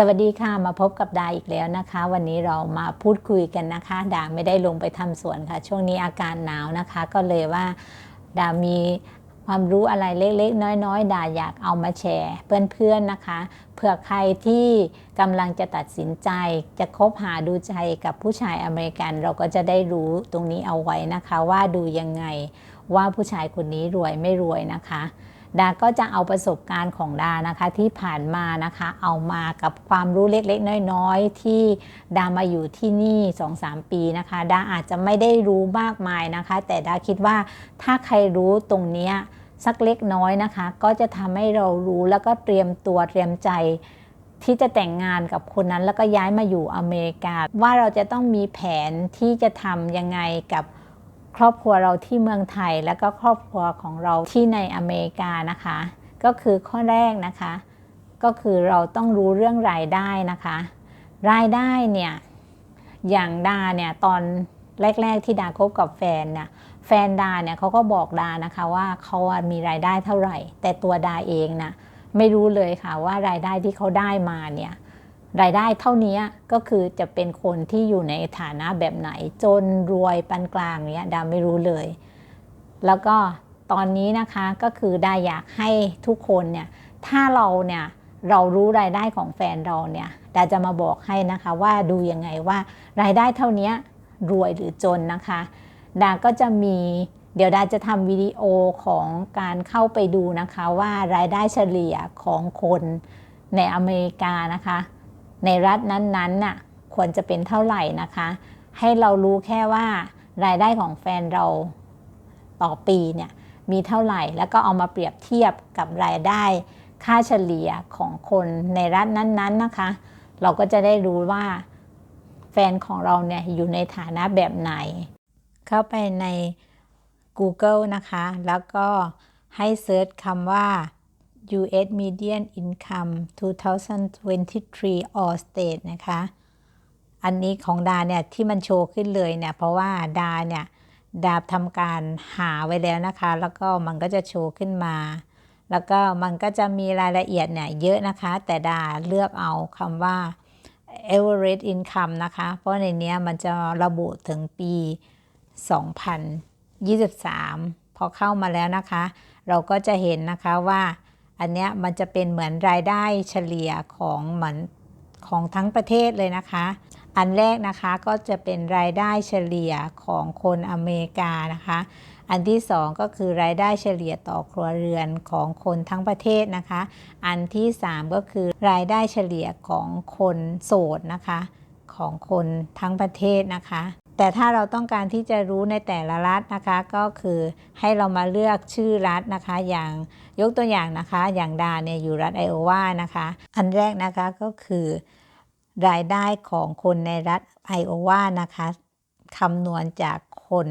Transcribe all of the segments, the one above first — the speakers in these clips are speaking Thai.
สวัสดีค่ะมาพบกับดาอีกแล้วนะคะ วันนี้เรามาพูดคุยกันนะคะ ดาไม่ได้ลงไปทำสวนค่ะ ช่วงนี้อากาศหนาวนะคะ ก็เลยว่า ดามีความรู้อะไรเล็กๆ น้อยๆ ดาอยากเอามาแชร์เพื่อนๆนะคะเผื่อใครที่กำลังจะตัดสินใจจะคบหาดูใจกับผู้ชายอเมริกัน เราก็จะได้รู้ตรงนี้เอาไว้นะคะ ว่าดูยังไงว่าผู้ชายคนนี้รวยไม่รวยนะคะ ดาก็จะเอาประสบการณ์ของดานะคะที่ผ่านมานะคะ เอามากับความรู้เล็กๆ น้อยๆ ที่ดามาอยู่ที่นี่2-3 ปีนะคะ ดาอาจจะไม่ได้รู้มากมายนะคะ แต่ดาคิดว่าถ้าใครรู้ตรงนี้สักเล็กน้อยนะคะ ก็จะทำให้เรารู้แล้วก็เตรียมตัวเตรียมใจที่จะแต่งงานกับคนนั้นแล้วก็ย้ายมาอยู่อเมริกา ว่าเราจะต้องมีแผนที่จะทำยังไงกับ ครอบครัวเราที่เมืองไทย แล้วก็ครอบครัวของเราที่ในอเมริกานะคะ ก็คือข้อแรกนะคะ ก็คือเราต้องรู้เรื่องรายได้นะคะ รายได้เนี่ยอย่างดาเนี่ยตอนแรก ๆ ที่ดาคบกับแฟนเนี่ยแฟนดาเนี่ยเขาก็บอกดานะคะว่าเขามีรายได้เท่าไหร่ แต่ตัวดาเองนะไม่รู้เลยค่ะว่ารายได้ที่เขาได้มาเนี่ย รายได้เท่านี้ก็คือจะเป็นคนที่อยู่ในฐานะแบบไหน จนรวยปานกลางเนี่ยดาไม่รู้เลย แล้วก็ตอนนี้นะคะก็คือดาอยากให้ทุกคนเนี่ยถ้าเราเนี่ยเรารู้รายได้ของแฟนเราเนี่ยดาจะมาบอกให้นะคะว่าดูยังไงว่ารายได้เท่านี้รวยหรือจนนะคะ ดาก็จะมีเดี๋ยวดาจะทำวิดีโอของการเข้าไปดูนะคะว่ารายได้เฉลี่ยของคนในอเมริกานะคะ ในรัฐนั้นๆน่ะควรจะเป็นเท่าไหร่นะคะ ให้เรารู้แค่ว่ารายได้ของแฟนเราต่อปีเนี่ยมีเท่าไหร่ แล้วก็เอามาเปรียบเทียบกับรายได้ค่าเฉลี่ยของคนในรัฐนั้นๆนะคะ เราก็จะได้รู้ว่าแฟนของเราเนี่ยอยู่ในฐานะแบบไหน เข้าไปใน Google นะคะ แล้วก็ให้เซิร์ชคำว่า U.S. Median Income 2023 All State นะคะ อันนี้ของดาเนี่ยที่มันโชว์ขึ้นเลยเนี่ยเพราะว่าดาเนี่ยดาทำการหาไว้แล้วนะคะ แล้วก็มันก็จะโชว์ขึ้นมา แล้วก็มันก็จะมีรายละเอียดเนี่ยเยอะนะคะ แต่ดาเลือกเอาคำว่า average income นะคะ เพราะในนี้มันจะระบุถึงปี 2023 พอเข้ามาแล้วนะคะ เราก็จะเห็นนะคะว่า อันเนี้ยมันจะเป็นเหมือนรายได้เฉลี่ยของเหมือนของทั้งประเทศเลยนะคะ อันแรกนะคะก็จะเป็นรายได้เฉลี่ยของคนอเมริกานะคะ อันที่สองก็คือรายได้เฉลี่ยต่อครัวเรือนของคนทั้งประเทศนะคะ อันที่สามก็คือรายได้เฉลี่ยของคนโสดนะคะ ของคนทั้งประเทศนะคะ แต่ถ้าเราต้องการที่จะรู้ในแต่ละรัฐนะคะ ก็คือให้เรามาเลือกชื่อรัฐนะคะ อย่างยกตัวอย่างนะคะ อย่างดาเนี่ยอยู่รัฐไอโอวานะคะ อันแรกนะคะก็คือ รายได้ของคนในรัฐไอโอวานะคะคำนวณจากคน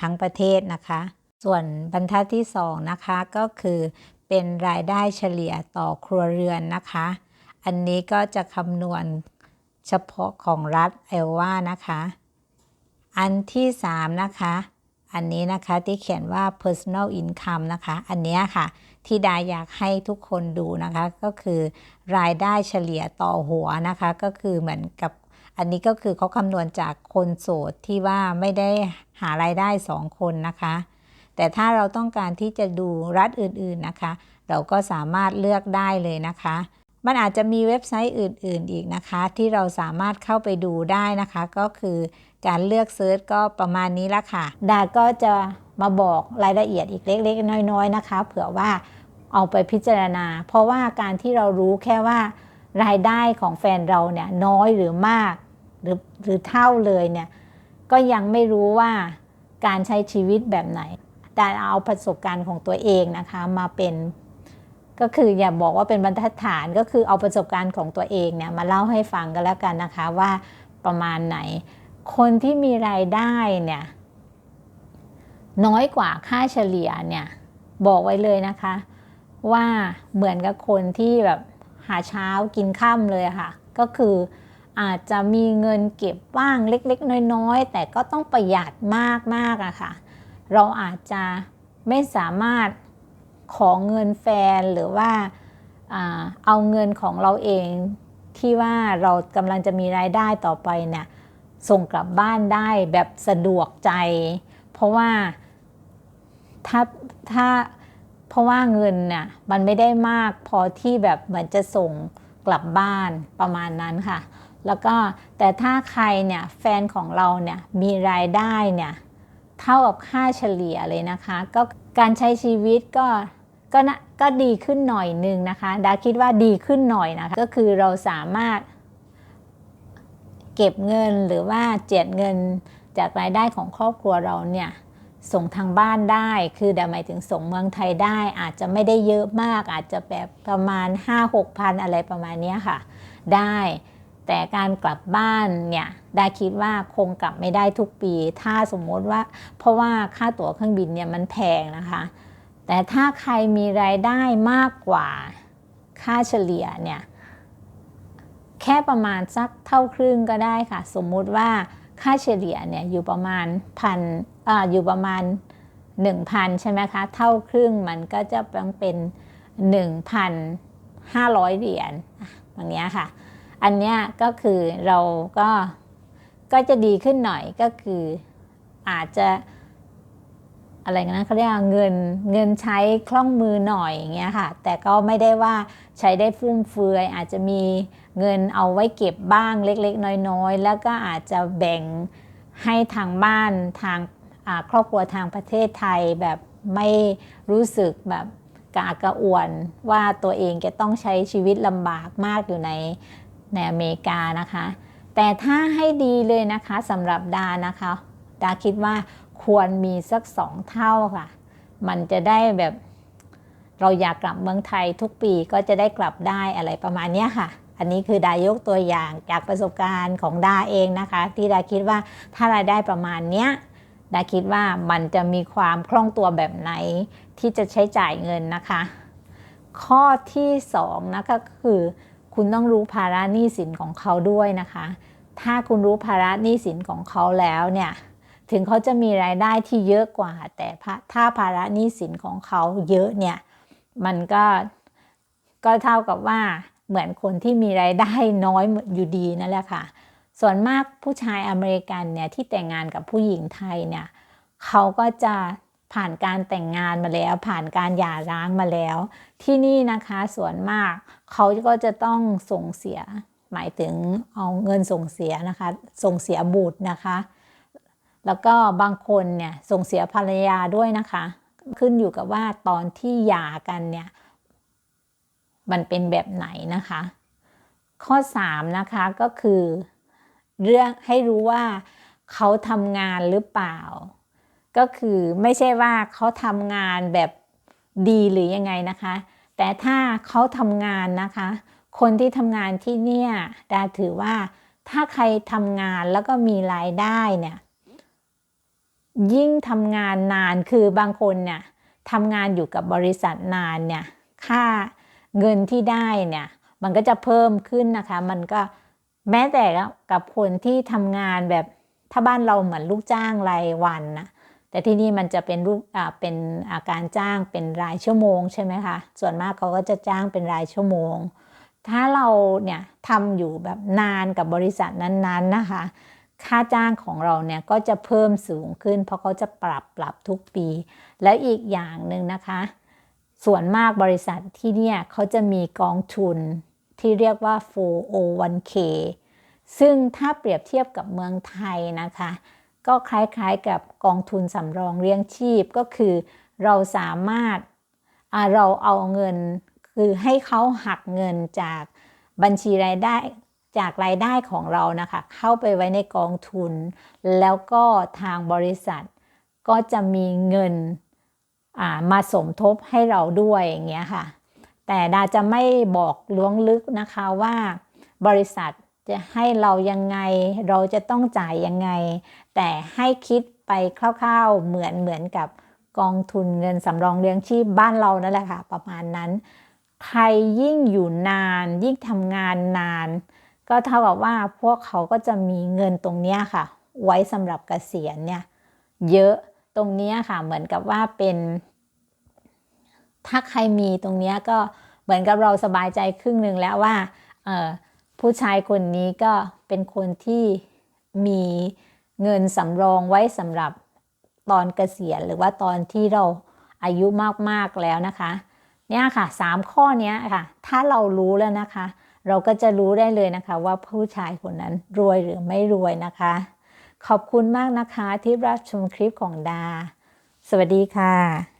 ทั้งประเทศนะคะ ส่วนบรรทัดที่2นะคะก็คือเป็นรายได้เฉลี่ยต่อครัวเรือนนะคะ อันนี้ก็จะคำนวณเฉพาะของรัฐไอโอวานะคะ อันที่ 3 นะคะ อันนี้นะคะที่เขียนว่า personal income นะคะ อันนี้ค่ะ ที่ดาอยากให้ทุกคนดูนะคะ ก็คือรายได้เฉลี่ยต่อหัวนะคะ ก็คือเหมือนกับอันนี้ก็คือเขาคำนวณจากคนโสดที่ว่าไม่ได้หารายได้สองคนนะคะ แต่ถ้าเราต้องการที่จะดูรัฐอื่นๆนะคะ เราก็สามารถเลือกได้เลยนะคะ มันอาจจะมีเว็บไซต์อื่นๆอีกนะคะ ที่เราสามารถเข้าไปดูได้นะคะ ก็คือ การเลือกเซิร์ชก็ประมาณนี้ละค่ะ ดาก็จะมาบอกรายละเอียดอีกเล็ก ๆ น้อย ๆ นะคะ เผื่อว่าเอาไปพิจารณา เพราะว่าการที่เรารู้แค่ว่ารายได้ของแฟนเราเนี่ยน้อยหรือมาก หรือหรือเท่าเลยเนี่ยก็ยังไม่รู้ว่าการใช้ชีวิตแบบไหน แต่เอาประสบการณ์ของตัวเองนะคะมาเป็นก็คืออย่าบอกว่าเป็นบรรทัดฐานก็คือเอาประสบการณ์ของตัวเองเนี่ยมาเล่าให้ฟังกันแล้วกันนะคะว่าประมาณไหน คนที่มีรายได้เนี่ยน้อยกว่าค่าเฉลี่ยเนี่ยบอกไว้เลยนะคะ ว่าเหมือนกับคนที่แบบหาเช้ากินค่ำเลยค่ะ ก็คืออาจจะมีเงินเก็บบ้างเล็กๆ น้อยๆ แต่ก็ต้องประหยัดมากๆอะค่ะ เราอาจจะไม่สามารถขอเงินแฟนหรือว่าเอาเงินของเราเองที่ว่าเรากำลังจะมีรายได้ต่อไปเนี่ย ส่งกลับบ้านได้แบบสะดวกใจ เพราะว่าถ้าถ้าเพราะว่าเงินเนี่ยมันไม่ได้มากพอที่แบบเหมือนจะส่งกลับบ้านประมาณนั้นค่ะ แล้วก็แต่ถ้าใครเนี่ยแฟนของเราเนี่ยมีรายได้เนี่ยเท่ากับค่าเฉลี่ยเลยนะคะ ก็การใช้ชีวิตก็ก็นะก็ดีขึ้นหน่อยนึงนะคะ ดาคิดว่าดีขึ้นหน่อยนะคะก็คือเราสามารถ เก็บเงินหรือว่าเจ็ดเงินจากรายได้ของครอบครัวเราเนี่ยส่งทางบ้านได้ คือเดี๋ยวหมายถึงส่งเมืองไทยได้ อาจจะไม่ได้เยอะมาก อาจจะแบบประมาณ 5-6พันอะไรประมาณนี้ค่ะ ได้ แต่การกลับบ้านเนี่ยไดาคิดว่าคงกลับไม่ได้ทุกปี ถ้าสมมติว่า เพราะว่าค่าตั๋วเครื่องบินเนี่ยมันแพงนะคะ แต่ถ้าใครมีรายได้มากกว่าค่าเฉลี่ยเนี่ย แค่ประมาณสักเท่าครึ่งก็ได้ค่ะ สมมุติว่าค่าเฉลี่ยเนี่ยอยู่ประมาณพันอ่าอยู่ประมาณ 1,000 ใช่ไหมคะ เท่าครึ่งมันก็จะเป็น 1,500 เหรียญอย่างเนี้ยค่ะ อันเนี้ยก็คือเราก็ก็จะดีขึ้นหน่อยก็คืออาจจะ อะไรกันนะเขาเรียกว่าเงินเงินใช้คล่องมือหน่อยอย่างเงี้ยค่ะ แต่ก็ไม่ได้ว่าใช้ได้ฟุ่มเฟือย อาจจะมีเงินเอาไว้เก็บบ้างเล็กๆ น้อยๆ แล้วก็อาจจะแบ่งให้ทางบ้านทางครอบครัวทางประเทศไทยแบบไม่รู้สึกแบบกระอักกระอ่วนว่าตัวเองจะต้องใช้ชีวิตลำบากมากอยู่ในในอเมริกานะคะ แต่ถ้าให้ดีเลยนะคะสำหรับดานะคะ ดาคิดว่า ควรมีสักสองเท่าค่ะ มันจะได้แบบเราอยากกลับเมืองไทยทุกปีก็จะได้กลับได้อะไรประมาณนี้ค่ะ อันนี้คือดายกตัวอย่างจากประสบการณ์ของดาเองนะคะ ที่ดาคิดว่าถ้ารายได้ประมาณเนี้ยดาคิดว่ามันจะมีความคล่องตัวแบบไหนที่จะใช้จ่ายเงินนะคะ ข้อที่สองนะคะก็คือ คุณต้องรู้ภาระหนี้สินของเขาด้วยนะคะ ถ้าคุณรู้ภาระหนี้สินของเขาแล้วเนี่ย ถึงเขาจะมีรายได้ที่เยอะกว่า แต่ถ้าภาระหนี้สินของเขาเยอะเนี่ย มันก็ก็เท่ากับว่าเหมือนคนที่มีรายได้น้อยอยู่ดีนั่นแหละค่ะ ส่วนมากผู้ชายอเมริกันเนี่ยที่แต่งงานกับผู้หญิงไทยเนี่ยเขาก็จะผ่านการแต่งงานมาแล้ว ผ่านการหย่าร้างมาแล้ว ที่นี่นะคะส่วนมากเขาก็จะต้องส่งเสีย หมายถึงเอาเงินส่งเสียนะคะ ส่งเสียบุตรนะคะ แล้วก็บางคนเนี่ยส่งเสียภรรยาด้วยนะคะ ขึ้นอยู่กับว่าตอนที่หย่ากันเนี่ยมันเป็นแบบไหนนะคะ ข้อ 3 นะคะก็คือ เรื่องให้รู้ว่าเขาทำงานหรือเปล่า ก็คือไม่ใช่ว่าเขาทำงานแบบดีหรือยังไงนะคะ แต่ถ้าเขาทำงานนะคะ คนที่ทำงานที่เนี่ยดาถือว่าถ้าใครทำงานแล้วก็มีรายได้เนี่ย ยิ่งทำงานนานคือบางคนเนี่ยทำงานอยู่กับบริษัทนานเนี่ยค่าเงินที่ได้เนี่ยมันก็จะเพิ่มขึ้นนะคะ มันก็แม้แต่กับคนที่ทำงานแบบถ้าบ้านเราเหมือนลูกจ้างรายวันนะแต่ที่นี่มันจะเป็นรูปเป็นอาการจ้างเป็นรายชั่วโมงใช่ไหมคะส่วนมากเขาก็จะจ้างเป็นรายชั่วโมง ถ้าเราเนี่ยทำอยู่แบบนานกับบริษัทนั้นๆนะคะ ค่าจ้างของเราเนี่ยก็จะเพิ่มสูงขึ้น เพราะเขาจะปรับปรับทุกปี แล้วอีกอย่างหนึ่งนะคะ ส่วนมากบริษัทที่เนี่ยเขาจะมีกองทุนที่เรียกว่า 401k ซึ่งถ้าเปรียบเทียบกับเมืองไทยนะคะ ก็คล้ายๆกับกองทุนสำรองเลี้ยงชีพก็คือเราสามารถเราเอาเงินคือให้เขาหักเงินจากบัญชีรายได้ จากรายได้ของเรานะคะ เข้าไปไว้ในกองทุน แล้วก็ทางบริษัทก็จะมีเงินมาสมทบให้เราด้วยอย่างเงี้ยค่ะ แต่ดาจะไม่บอกล้วงลึกนะคะว่าบริษัทจะให้เรายังไงเราจะต้องจ่ายยังไง แต่ให้คิดไปคร่าวๆเหมือนเหมือนกับกองทุนเงินสำรองเลี้ยงชีพบ้านเรานั่นแหละค่ะ ประมาณนั้น ใครยิ่งอยู่นาน ยิ่งทำงานนาน ก็เท่ากับว่าพวกเขาก็จะมีเงินตรงนี้ค่ะ ไว้สำหรับเกษียณเนี่ยเยอะตรงนี้ค่ะเหมือนกับว่าเป็น ถ้าใครมีตรงนี้ก็เหมือนกับเราสบายใจครึ่งหนึ่งแล้วว่าผู้ชายคนนี้ก็เป็นคนที่มีเงินสำรองไว้สำหรับตอนเกษียณหรือว่าตอนที่เราอายุมากๆแล้วนะคะ เนี่ยค่ะสามข้อนี้ค่ะ ถ้าเรารู้แล้วนะคะ เราก็จะรู้ได้เลยนะคะ ว่าผู้ชายคนนั้นรวยหรือไม่รวยนะคะ ขอบคุณมากนะคะที่รับชมคลิปของดา สวัสดีค่ะ